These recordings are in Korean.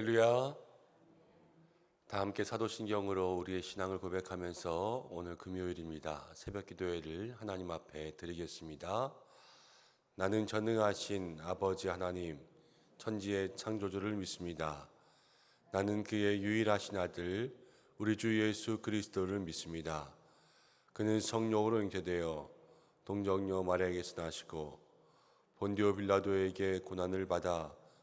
할렐루야. 다 함께 사도신경으로 우리의 신앙을 고백하면서 오늘 금요일입니다. 새벽 기도회를 하나님 앞에 드리겠습니다. 나는 전능하신 아버지 하나님, 천지의 창조주를 믿습니다. 나는 그의 유일하신 아들, 우리 주 예수 그리스도를 믿습니다. 그는 성령으로 잉태되어 동정녀 마리아에게서 나시고 본디오 빌라도에게 고난을 받아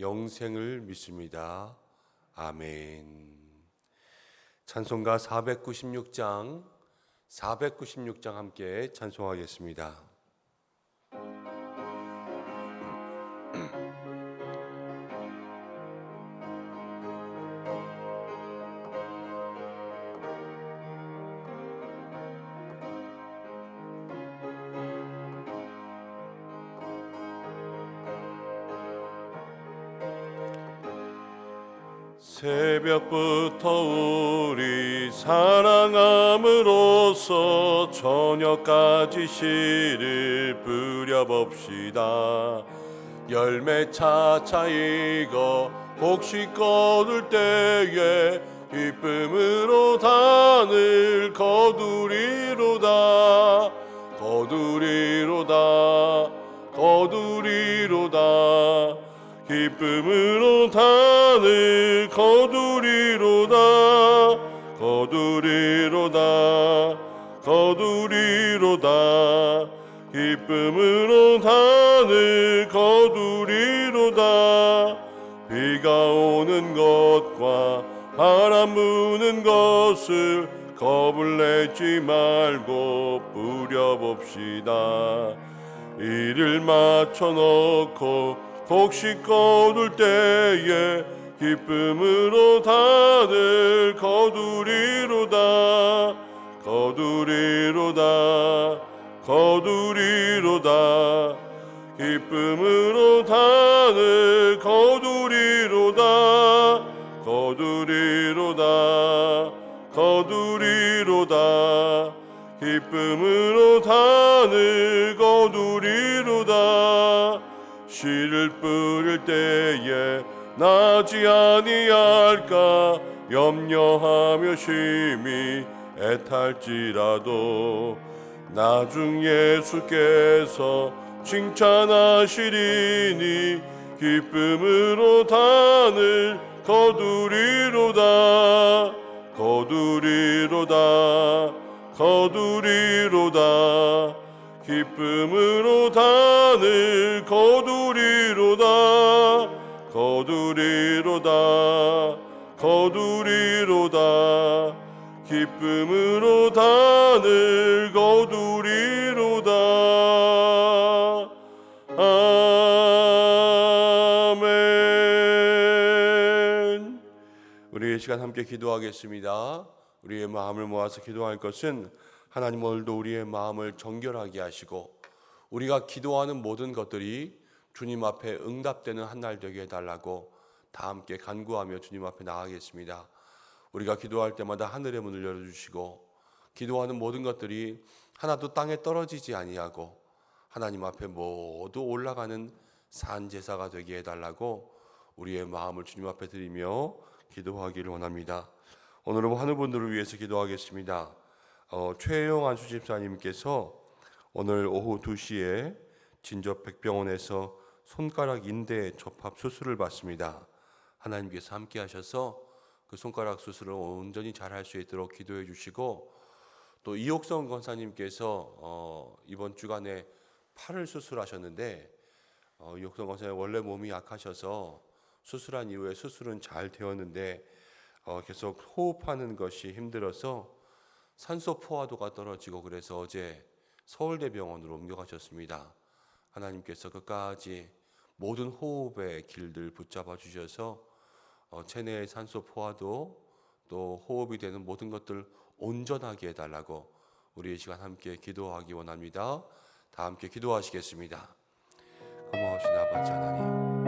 영생을 믿습니다. 아멘. 찬송가 496장 496장 함께 찬송하겠습니다. 새벽부터 우리 사랑함으로써 저녁까지 씨를 뿌려봅시다. 열매 차차 익어 곡식 거둘 때에 기쁨으로 단을 거두리 기쁨으로 단을 거두리로다. 거두리로다. 거두리로다. 기쁨으로 단을 거두리로다. 비가 오는 것과 바람 부는 것을 겁을 내지 말고 뿌려봅시다. 이를 맞춰 놓고 곡식 거 둘 때에 기쁨으로 다들 거두리로다. 거두리로다. 거두리로다. 기쁨으로 다들 거두리로다. 거두리로다. 거두리로다. 기쁨으로 다들 거두리로다 씨를 뿌릴 때에 나지 아니할까 염려하며 심히 애탈지라도 나중 예수께서 칭찬하시리니 기쁨으로 단을 거두리로다 거두리로다 거두리로다. 기쁨으로 단을 거두리로다 거두리로다 거두리로다 기쁨으로 단을 거두리로다. 아멘. 우리 이 시간 함께 기도하겠습니다. 우리의 마음을 모아서 기도할 것은 하나님 오늘도 우리의 마음을 정결하게 하시고 우리가 기도하는 모든 것들이 주님 앞에 응답되는 한 날 되게 해달라고 다 함께 간구하며 주님 앞에 나가겠습니다. 우리가 기도할 때마다 하늘의 문을 열어주시고 기도하는 모든 것들이 하나도 땅에 떨어지지 아니하고 하나님 앞에 모두 올라가는 산 제사가 되게 해달라고 우리의 마음을 주님 앞에 드리며 기도하기를 원합니다. 오늘은 하늘분들을 위해서 기도하겠습니다. 어, 최영 안수집사님께서 오늘 오후 2시에 진접 백병원에서 손가락 인대 접합 수술을 받습니다. 하나님께서 함께 하셔서 그 손가락 수술을 온전히 잘 할 수 있도록 기도해 주시고 또 이옥성 권사님께서 어, 이번 주간에 팔을 수술하셨는데 어, 이옥성 권사님 원래 몸이 약하셔서 수술한 이후에 수술은 잘 되었는데 어, 계속 호흡하는 것이 힘들어서 산소 포화도가 떨어지고 그래서 어제 서울대병원으로 옮겨가셨습니다. 하나님께서 끝까지 모든 호흡의 길들 붙잡아 주셔서 어, 체내의 산소 포화도 또 호흡이 되는 모든 것들 온전하게 해달라고 우리 이 시간 함께 기도하기 원합니다. 다 함께 기도하시겠습니다. 고마우신 아버지 하나님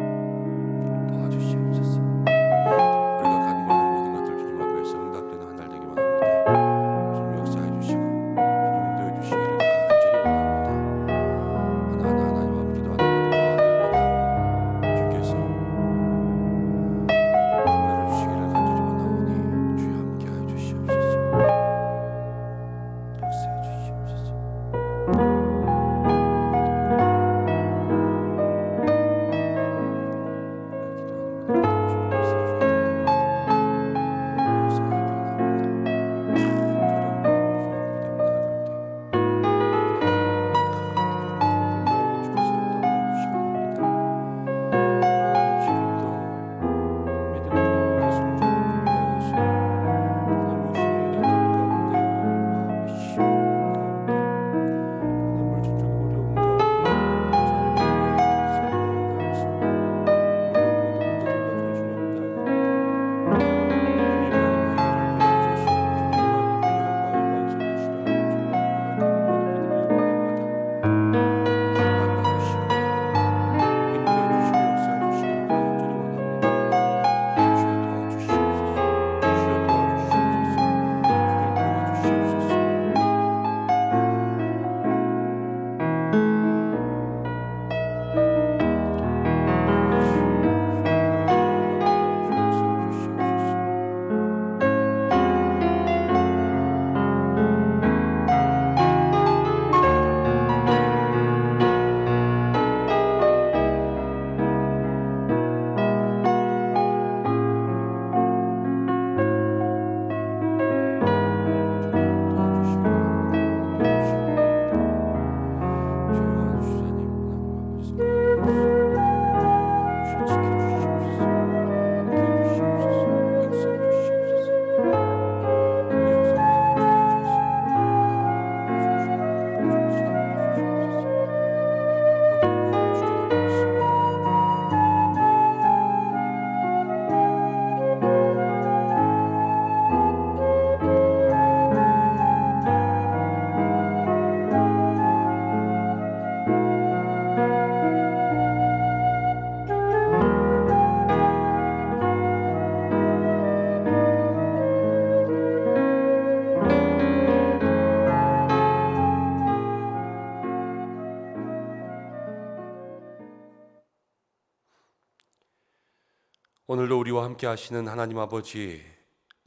우리와 함께 하시는 하나님 아버지,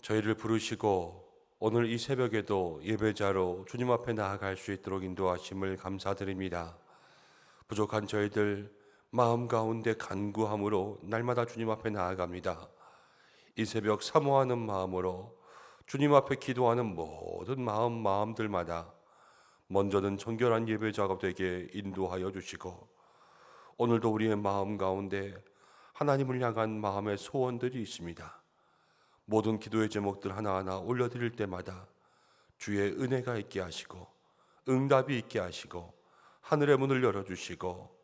저희를 부르시고 오늘 이 새벽에도 예배자로 주님 앞에 나아갈 수 있도록 인도하심을 감사드립니다. 부족한 저희들 마음 가운데 간구함으로 날마다 주님 앞에 나아갑니다. 이 새벽 사모하는 마음으로 주님 앞에 기도하는 모든 마음 마음들마다 먼저는 정결한 예배자가 되게 인도하여 주시고 오늘도 우리의 마음 가운데 하나님을 향한 마음의 소원들이 있습니다. 모든 기도의 제목들 하나하나 올려드릴 때마다 주의 은혜가 있게 하시고 응답이 있게 하시고 하늘의 문을 열어주시고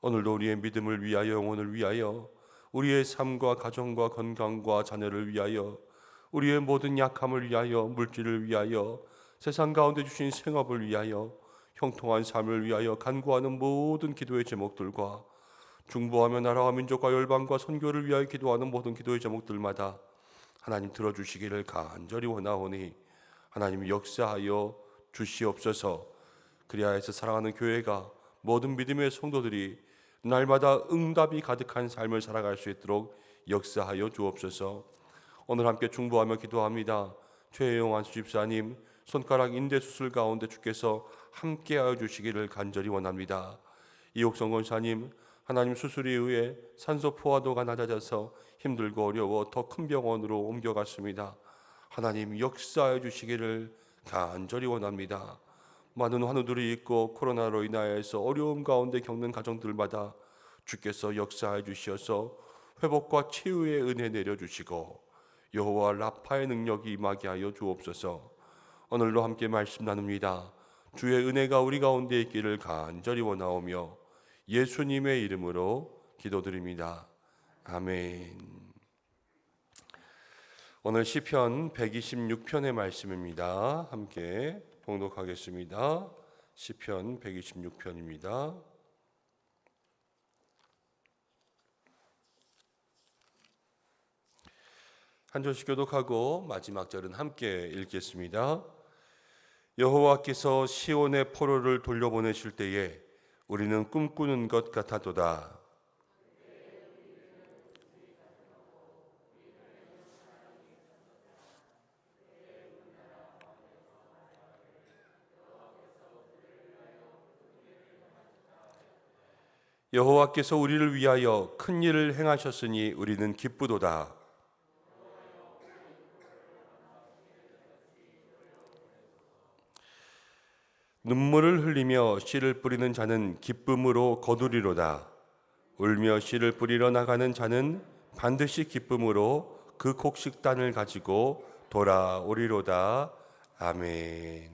오늘도 우리의 믿음을 위하여 영혼을 위하여 우리의 삶과 가정과 건강과 자녀를 위하여 우리의 모든 약함을 위하여 물질을 위하여 세상 가운데 주신 생업을 위하여 형통한 삶을 위하여 간구하는 모든 기도의 제목들과 중보하며 나라와 민족과 열방과 선교를 위하여 기도하는 모든 기도의 제목들마다 하나님 들어주시기를 간절히 원하오니 하나님 역사하여 주시옵소서. 그리하여서 사랑하는 교회가 모든 믿음의 성도들이 날마다 응답이 가득한 삶을 살아갈 수 있도록 역사하여 주옵소서. 오늘 함께 중보하며 기도합니다. 최혜영 안수 집사님 손가락 인대 수술 가운데 주께서 함께하여 주시기를 간절히 원합니다. 이옥성 권사님 하나님 수술에 의해 산소 포화도가 낮아져서 힘들고 어려워 더 큰 병원으로 옮겨갔습니다. 하나님 역사해 주시기를 간절히 원합니다. 많은 환우들이 있고 코로나로 인하여서 어려움 가운데 겪는 가정들마다 주께서 역사해 주시어서 회복과 치유의 은혜 내려 주시고 여호와 라파의 능력이 임하게 하여 주옵소서. 오늘도 함께 말씀 나눕니다. 주의 은혜가 우리 가운데 있기를 간절히 원하오며 예수님의 이름으로 기도드립니다. 아멘. 오늘 시편 126편의 말씀입니다. 함께 봉독하겠습니다. 시편 126편입니다. 한 절씩 교독하고 마지막 절은 함께 읽겠습니다. 여호와께서 시온의 포로를 돌려보내실 때에 우리는 꿈꾸는 것 같아도다. 여호와께서 우리를 위하여 큰 일을 행하셨으니 우리는 기쁘도다. 눈물을 흘리며 씨를 뿌리는 자는 기쁨으로 거두리로다. 울며 씨를 뿌리러 나가는 자는 반드시 기쁨으로 그 곡식단을 가지고 돌아오리로다. 아멘.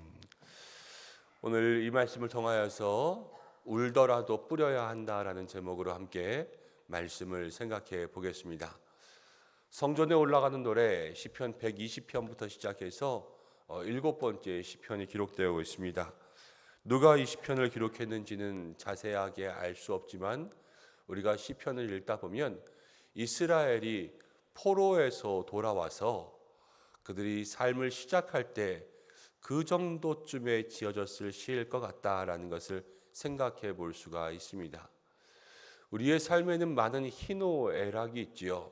오늘 이 말씀을 통하여서 울더라도 뿌려야 한다라는 제목으로 함께 말씀을 생각해 보겠습니다. 성전에 올라가는 노래 시편 120편부터 시작해서 어, 일곱 번째 시편이 기록되어 있습니다. 누가 이 시편을 기록했는지는 자세하게 알 수 없지만 우리가 시편을 읽다 보면 이스라엘이 포로에서 돌아와서 그들이 삶을 시작할 때 그 정도쯤에 지어졌을 시일 것 같다라는 것을 생각해 볼 수가 있습니다. 우리의 삶에는 많은 희노애락이 있지요.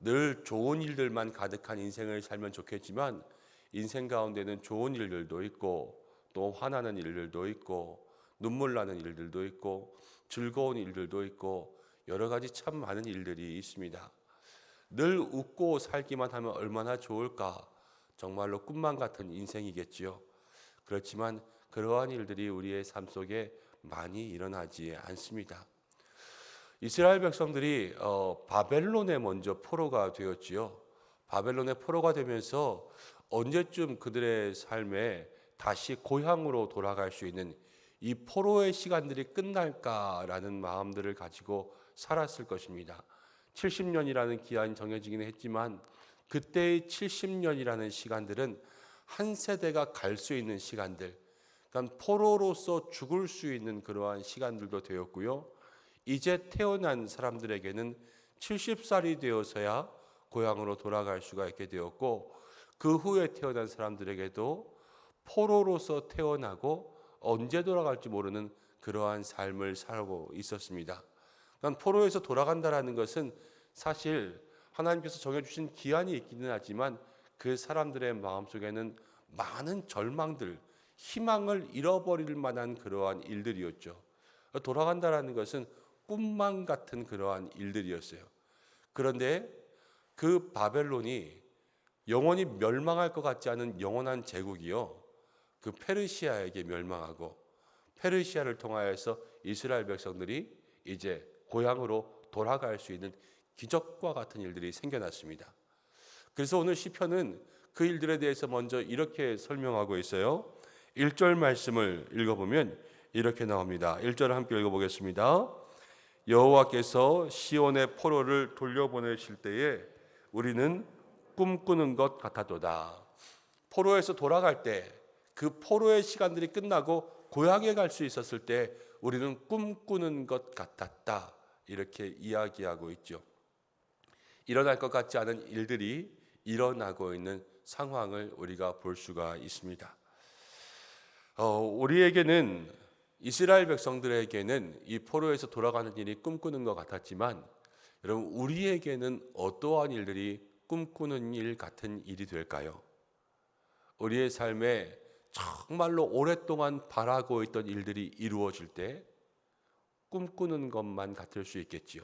늘 좋은 일들만 가득한 인생을 살면 좋겠지만 인생 가운데는 좋은 일들도 있고 또 화나는 일들도 있고 눈물 나는 일들도 있고 즐거운 일들도 있고 여러 가지 참 많은 일들이 있습니다. 늘 웃고 살기만 하면 얼마나 좋을까? 정말로 꿈만 같은 인생이겠지요. 그렇지만 그러한 일들이 우리의 삶 속에 많이 일어나지 않습니다. 이스라엘 백성들이 어, 바벨론에 먼저 포로가 되었지요. 바벨론의 포로가 되면서 언제쯤 그들의 삶에 다시 고향으로 돌아갈 수 있는 이 포로의 시간들이 끝날까라는 마음들을 가지고 살았을 것입니다. 70년이라는 기한이 정해지긴 했지만 그때의 70년이라는 시간들은 한 세대가 갈 수 있는 시간들, 그러니까 포로로서 죽을 수 있는 그러한 시간들도 되었고요. 이제 태어난 사람들에게는 70살이 되어서야 고향으로 돌아갈 수가 있게 되었고 그 후에 태어난 사람들에게도 포로로서 태어나고 언제 돌아갈지 모르는 그러한 삶을 살고 있었습니다. 그러니까 포로에서 돌아간다라는 것은 사실 하나님께서 정해주신 기한이 있기는 하지만 그 사람들의 마음속에는 많은 절망들, 희망을 잃어버릴 만한 그러한 일들이었죠. 돌아간다라는 것은 꿈만 같은 그러한 일들이었어요. 그런데 그 바벨론이 영원히 멸망할 것 같지 않은 영원한 제국이요. 그 페르시아에게 멸망하고 페르시아를 통하여서 이스라엘 백성들이 이제 고향으로 돌아갈 수 있는 기적과 같은 일들이 생겨났습니다. 그래서 오늘 시편은 그 일들에 대해서 먼저 이렇게 설명하고 있어요. 1절 말씀을 읽어보면 이렇게 나옵니다. 1절 함께 읽어보겠습니다. 여호와께서 시온의 포로를 돌려보내실 때에 우리는 꿈꾸는 것 같아도다. 포로에서 돌아갈 때 그 포로의 시간들이 끝나고 고향에 갈 수 있었을 때 우리는 꿈꾸는 것 같았다. 이렇게 이야기하고 있죠. 일어날 것 같지 않은 일들이 일어나고 있는 상황을 우리가 볼 수가 있습니다. 어, 우리에게는 이스라엘 백성들에게는 이 포로에서 돌아가는 일이 꿈꾸는 것 같았지만 여러분 우리에게는 어떠한 일들이 꿈꾸는 일 같은 일이 될까요? 우리의 삶에 정말로 오랫동안 바라고 있던 일들이 이루어질 때 꿈꾸는 것만 같을 수 있겠지요.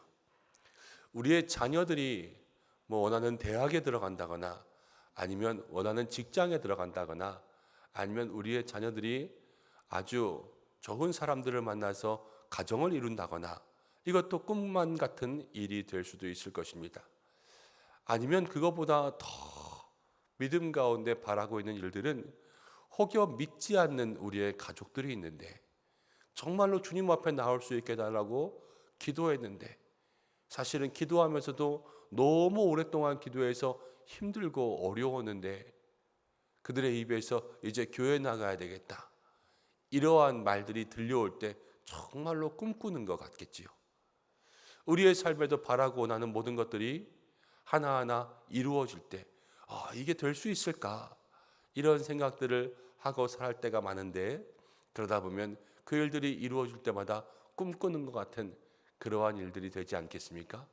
우리의 자녀들이 뭐 원하는 대학에 들어간다거나 아니면 원하는 직장에 들어간다거나 아니면 우리의 자녀들이 아주 좋은 사람들을 만나서 가정을 이룬다거나 이것도 꿈만 같은 일이 될 수도 있을 것입니다. 아니면 그것보다 더 믿음 가운데 바라고 있는 일들은 혹여 믿지 않는 우리의 가족들이 있는데 정말로 주님 앞에 나올 수 있게 달라고 기도했는데 사실은 기도하면서도 너무 오랫동안 기도해서 힘들고 어려웠는데 그들의 입에서 이제 교회 나가야 되겠다. 이러한 말들이 들려올 때 정말로 꿈꾸는 것 같겠지요. 우리의 삶에도 바라고 원하는 모든 것들이 하나하나 이루어질 때, 아, 이게 될 수 있을까? 이런 생각들을 하고 살 때가 많은데, 그러다 보면 그 일들이 이루어질 때마다 꿈꾸는 것 같은 그러한 일들이 되지 않겠습니까?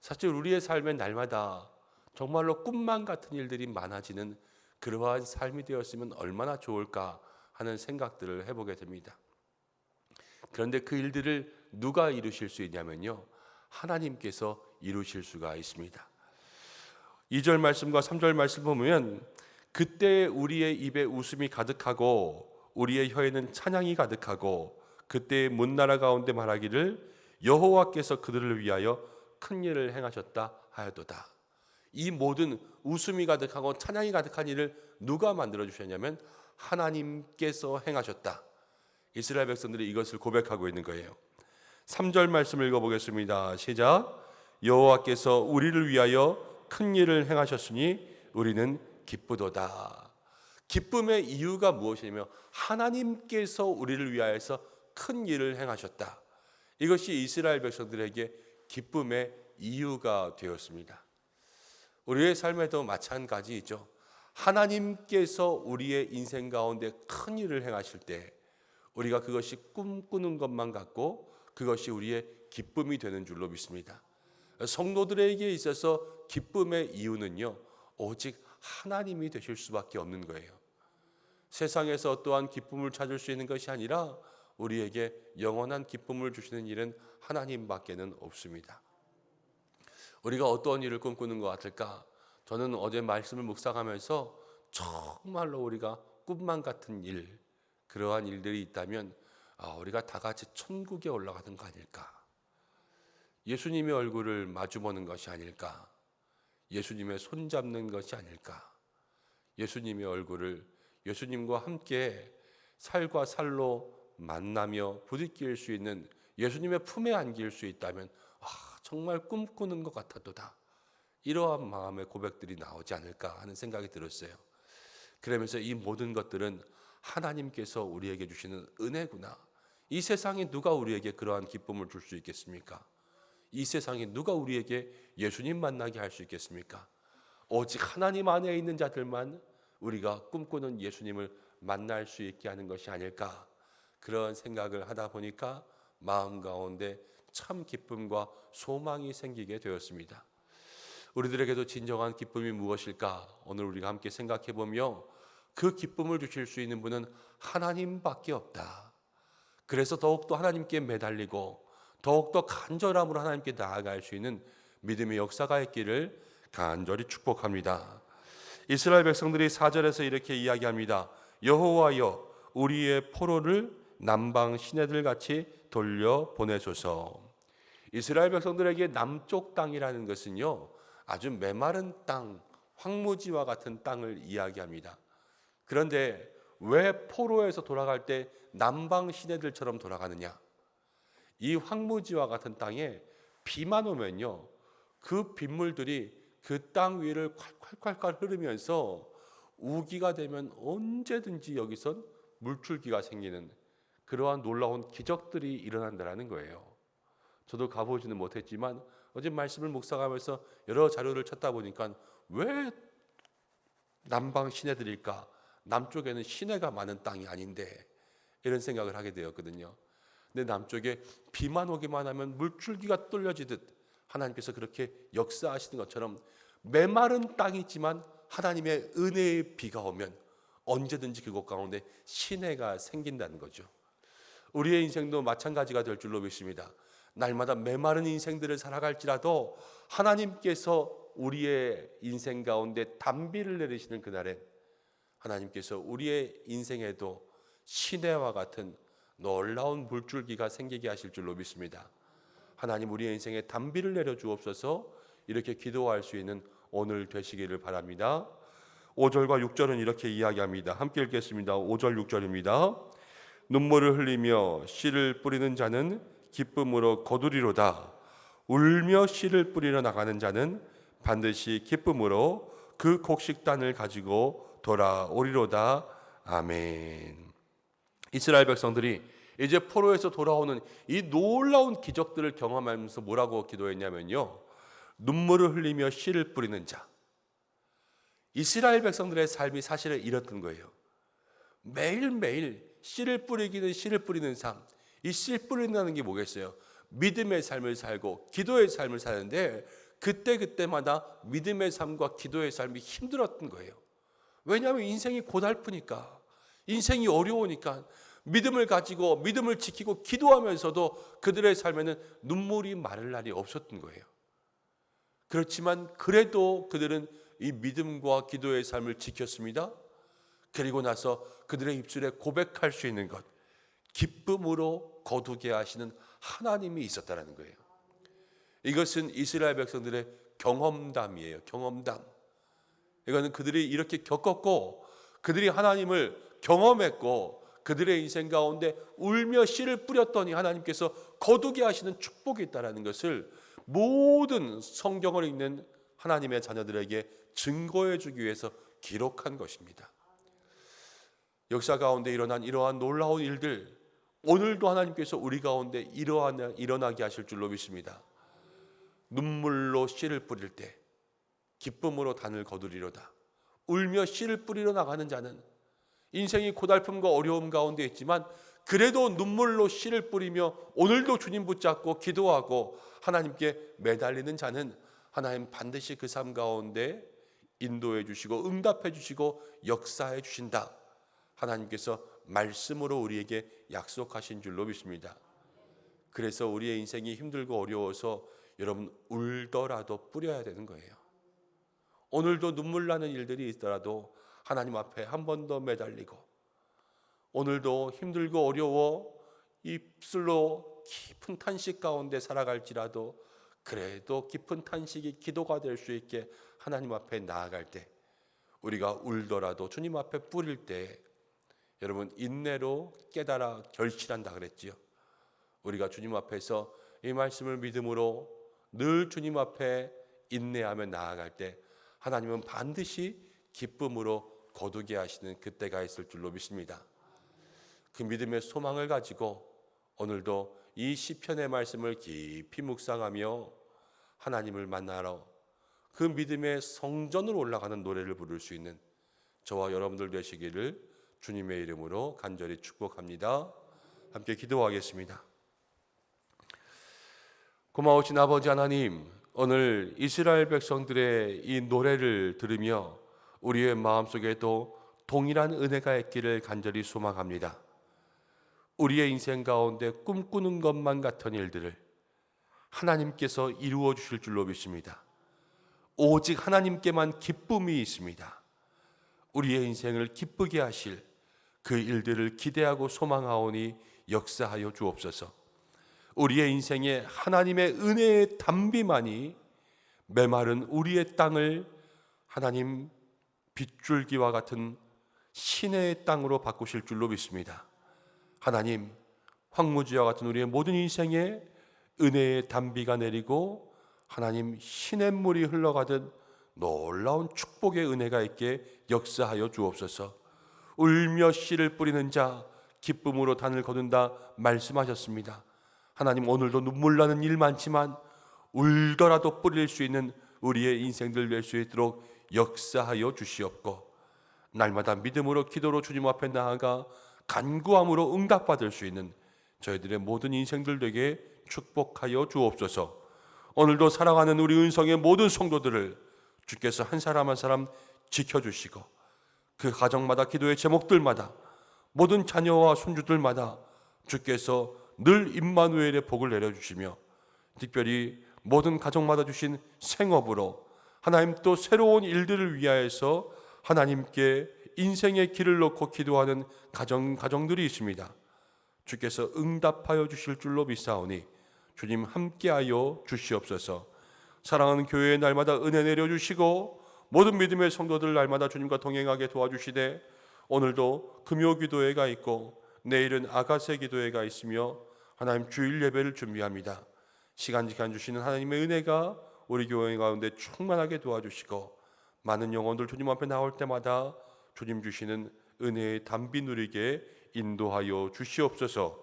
사실 우리의 삶의 날마다 정말로 꿈만 같은 일들이 많아지는 그러한 삶이 되었으면 얼마나 좋을까 하는 생각들을 해보게 됩니다. 그런데 그 일들을 누가 이루실 수 있냐면요. 하나님께서 이루실 수가 있습니다. 2절 말씀과 3절 말씀 보면 그때 우리의 입에 웃음이 가득하고 우리의 혀에는 찬양이 가득하고 그때 문나라 가운데 말하기를 여호와께서 그들을 위하여 큰 일을 행하셨다 하였도다. 이 모든 웃음이 가득하고 찬양이 가득한 일을 누가 만들어 주셨냐면 하나님께서 행하셨다. 이스라엘 백성들이 이것을 고백하고 있는 거예요. 3절 말씀을 읽어 보겠습니다. 시작. 여호와께서 우리를 위하여 큰 일을 행하셨으니 우리는 기쁘도다. 기쁨의 이유가 무엇이냐면 하나님께서 우리를 위하여서 큰 일을 행하셨다. 이것이 이스라엘 백성들에게 기쁨의 이유가 되었습니다. 우리의 삶에도 마찬가지이죠. 하나님께서 우리의 인생 가운데 큰 일을 행하실 때 우리가 그것이 꿈꾸는 것만 같고 그것이 우리의 기쁨이 되는 줄로 믿습니다. 성도들에게 있어서 기쁨의 이유는요, 오직 하나님이 되실 수밖에 없는 거예요. 세상에서 어떠한 기쁨을 찾을 수 있는 것이 아니라 우리에게 영원한 기쁨을 주시는 일은 하나님밖에는 없습니다. 우리가 어떤 일을 꿈꾸는 것 같을까? 저는 어제 말씀을 묵상하면서 정말로 우리가 꿈만 같은 일, 그러한 일들이 있다면 아, 우리가 다 같이 천국에 올라가는 거 아닐까? 예수님의 얼굴을 마주보는 것이 아닐까? 예수님의 손 잡는 것이 아닐까? 예수님의 얼굴을 예수님과 함께 살과 살로 만나며 부딪힐 수 있는 예수님의 품에 안길 수 있다면 아, 정말 꿈꾸는 것 같아도다. 이러한 마음의 고백들이 나오지 않을까 하는 생각이 들었어요. 그러면서 이 모든 것들은 하나님께서 우리에게 주시는 은혜구나. 이 세상에 누가 우리에게 그러한 기쁨을 줄 수 있겠습니까? 이 세상에 누가 우리에게 예수님 만나게 할 수 있겠습니까? 오직 하나님 안에 있는 자들만 우리가 꿈꾸는 예수님을 만날 수 있게 하는 것이 아닐까 그런 생각을 하다 보니까 마음 가운데 참 기쁨과 소망이 생기게 되었습니다. 우리들에게도 진정한 기쁨이 무엇일까? 오늘 우리가 함께 생각해 보며 그 기쁨을 주실 수 있는 분은 하나님밖에 없다. 그래서 더욱더 하나님께 매달리고 더욱더 간절함으로 하나님께 나아갈 수 있는 믿음의 역사가 있기를 간절히 축복합니다. 이스라엘 백성들이 4절에서 이렇게 이야기합니다. 여호와여 우리의 포로를 남방 시내들 같이 돌려 보내소서. 이스라엘 백성들에게 남쪽 땅이라는 것은요. 아주 메마른 땅, 황무지와 같은 땅을 이야기합니다. 그런데 왜 포로에서 돌아갈 때 남방 시내들처럼 돌아가느냐? 이 황무지와 같은 땅에 비만 오면요. 그 빗물들이 그 땅 위를 콸콸콸콸 흐르면서 우기가 되면 언제든지 여기선 물줄기가 생기는 그러한 놀라운 기적들이 일어난다는 거예요. 저도 가보지는 못했지만 어제 말씀을 묵상하면서 여러 자료를 찾다 보니까 왜 남방 시내들일까? 남쪽에는 시내가 많은 땅이 아닌데 이런 생각을 하게 되었거든요. 근데 남쪽에 비만 오기만 하면 물줄기가 뚫려지듯 하나님께서 그렇게 역사하시는 것처럼 메마른 땅이지만 하나님의 은혜의 비가 오면 언제든지 그곳 가운데 시내가 생긴다는 거죠. 우리의 인생도 마찬가지가 될 줄로 믿습니다. 날마다 메마른 인생들을 살아갈지라도 하나님께서 우리의 인생 가운데 단비를 내리시는 그날에 하나님께서 우리의 인생에도 시내와 같은 놀라운 물줄기가 생기게 하실 줄로 믿습니다. 하나님 우리의 인생에 단비를 내려 주옵소서 이렇게 기도할 수 있는 오늘 되시기를 바랍니다. 5절과 6절은 이렇게 이야기합니다. 함께 읽겠습니다. 5절 6절입니다. 눈물을 흘리며 씨를 뿌리는 자는 기쁨으로 거두리로다. 울며 씨를 뿌리러 나가는 자는 반드시 기쁨으로 그 곡식단을 가지고 돌아오리로다. 아멘. 이스라엘 백성들이 이제 포로에서 돌아오는 이 놀라운 기적들을 경험하면서 뭐라고 기도했냐면요. 눈물을 흘리며 씨를 뿌리는 자. 이스라엘 백성들의 삶이 사실은 이렇던 거예요. 매일매일 씨를 뿌리기는 씨를 뿌리는 삶. 이 씨 뿌린다는 게 뭐겠어요? 믿음의 삶을 살고 기도의 삶을 사는데 그때 그때마다 믿음의 삶과 기도의 삶이 힘들었던 거예요. 왜냐하면 인생이 고달프니까 인생이 어려우니까 믿음을 가지고 믿음을 지키고 기도하면서도 그들의 삶에는 눈물이 마를 날이 없었던 거예요. 그렇지만 그래도 그들은 이 믿음과 기도의 삶을 지켰습니다. 그리고 나서 그들의 입술에 고백할 수 있는 것, 기쁨으로 거두게 하시는 하나님이 있었다라는 거예요. 이것은 이스라엘 백성들의 경험담이에요. 경험담. 이거는 그들이 이렇게 겪었고 그들이 하나님을 경험했고 그들의 인생 가운데 울며 씨를 뿌렸더니 하나님께서 거두게 하시는 축복이 있다라는 것을 모든 성경을 읽는 하나님의 자녀들에게 증거해 주기 위해서 기록한 것입니다. 역사 가운데 일어난 이러한 놀라운 일들 오늘도 하나님께서 우리 가운데 일어나, 일어나게 하실 줄로 믿습니다. 눈물로 씨를 뿌릴 때 기쁨으로 단을 거두리로다. 울며 씨를 뿌리러 나가는 자는 인생이 고달픔과 어려움 가운데 있지만 그래도 눈물로 씨를 뿌리며 오늘도 주님 붙잡고 기도하고 하나님께 매달리는 자는 하나님 반드시 그 삶 가운데 인도해 주시고 응답해 주시고 역사해 주신다. 하나님께서 말씀으로 우리에게 약속하신 줄로 믿습니다. 그래서 우리의 인생이 힘들고 어려워서 여러분 울더라도 뿌려야 되는 거예요. 오늘도 눈물 나는 일들이 있더라도 하나님 앞에 한 번 더 매달리고 오늘도 힘들고 어려워 입술로 깊은 탄식 가운데 살아갈지라도 그래도 깊은 탄식이 기도가 될 수 있게 하나님 앞에 나아갈 때 우리가 울더라도 주님 앞에 뿌릴 때 여러분 인내로 깨달아 결실한다 그랬지요. 우리가 주님 앞에서 이 말씀을 믿음으로 늘 주님 앞에 인내하며 나아갈 때 하나님은 반드시 기쁨으로 거두게 하시는 그때가 있을 줄로 믿습니다. 그 믿음의 소망을 가지고 오늘도 이 시편의 말씀을 깊이 묵상하며 하나님을 만나러 그 믿음의 성전으로 올라가는 노래를 부를 수 있는 저와 여러분들 되시기를 주님의 이름으로 간절히 축복합니다. 함께 기도하겠습니다. 고마우신 아버지 하나님, 오늘 이스라엘 백성들의 이 노래를 들으며 우리의 마음속에도 동일한 은혜가 있기를 간절히 소망합니다. 우리의 인생 가운데 꿈꾸는 것만 같은 일들을 하나님께서 이루어 주실 줄로 믿습니다. 오직 하나님께만 기쁨이 있습니다. 우리의 인생을 기쁘게 하실 그 일들을 기대하고 소망하오니 역사하여 주옵소서. 우리의 인생에 하나님의 은혜의 담비만이 메마른 우리의 땅을 하나님 빗줄기와 같은 신의 땅으로 바꾸실 줄로 믿습니다. 하나님, 황무지와 같은 우리의 모든 인생에 은혜의 담비가 내리고 하나님 신의 물이 흘러가듯 놀라운 축복의 은혜가 있게 역사하여 주옵소서. 울며 씨를 뿌리는 자 기쁨으로 단을 거둔다 말씀하셨습니다. 하나님 오늘도 눈물 나는 일 많지만 울더라도 뿌릴 수 있는 우리의 인생들 될 수 있도록 역사하여 주시옵고 날마다 믿음으로 기도로 주님 앞에 나아가 간구함으로 응답받을 수 있는 저희들의 모든 인생들 되게 축복하여 주옵소서. 오늘도 사랑하는 우리 은성의 모든 성도들을 주께서 한 사람 한 사람 지켜주시고 그 가정마다 기도의 제목들마다 모든 자녀와 손주들마다 주께서 늘 임마누엘의 복을 내려주시며 특별히 모든 가정마다 주신 생업으로 하나님 또 새로운 일들을 위하여서 하나님께 인생의 길을 놓고 기도하는 가정 가정들이 있습니다. 주께서 응답하여 주실 줄로 믿사오니 주님 함께하여 주시옵소서. 사랑하는 교회의 날마다 은혜 내려 주시고 모든 믿음의 성도들 날마다 주님과 동행하게 도와주시되 오늘도 금요 기도회가 있고 내일은 아가세 기도회가 있으며 하나님 주일 예배를 준비합니다. 시간 지간 주시는 하나님의 은혜가 우리 교회 가운데 충만하게 도와주시고 많은 영혼들 주님 앞에 나올 때마다 주님 주시는 은혜의 담비 누리게 인도하여 주시옵소서.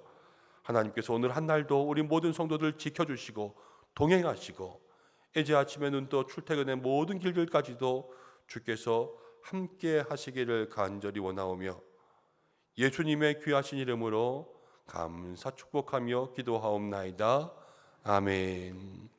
하나님께서 오늘 한 날도 우리 모든 성도들 지켜주시고 동행하시고 이제 아침에 눈떠 출퇴근의 모든 길들까지도 주께서 함께 하시기를 간절히 원하오며 예수님의 귀하신 이름으로 감사 축복하며 기도하옵나이다. 아멘.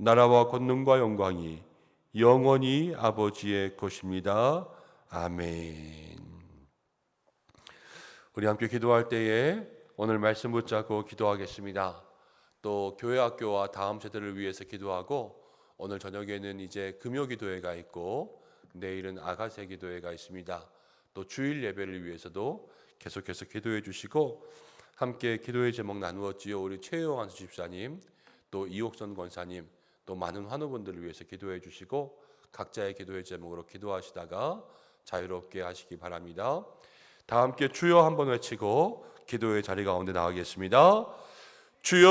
나라와 권능과 영광이 영원히 아버지의 것입니다. 아멘. 우리 함께 기도할 때에 오늘 말씀 붙잡고 기도하겠습니다. 또 교회 학교와 다음 세대를 위해서 기도하고 오늘 저녁에는 이제 금요 기도회가 있고 내일은 아가새 기도회가 있습니다. 또 주일 예배를 위해서도 계속해서 기도해 주시고 함께 기도의 제목 나누었지요. 우리 최영환 집사님, 또 이옥선 권사님, 또 많은 환우분들을 위해서 기도해 주시고 각자의 기도의 제목으로 기도하시다가 자유롭게 하시기 바랍니다. 다 함께 주여 한번 외치고 기도의 자리 가운데 나가겠습니다. 주여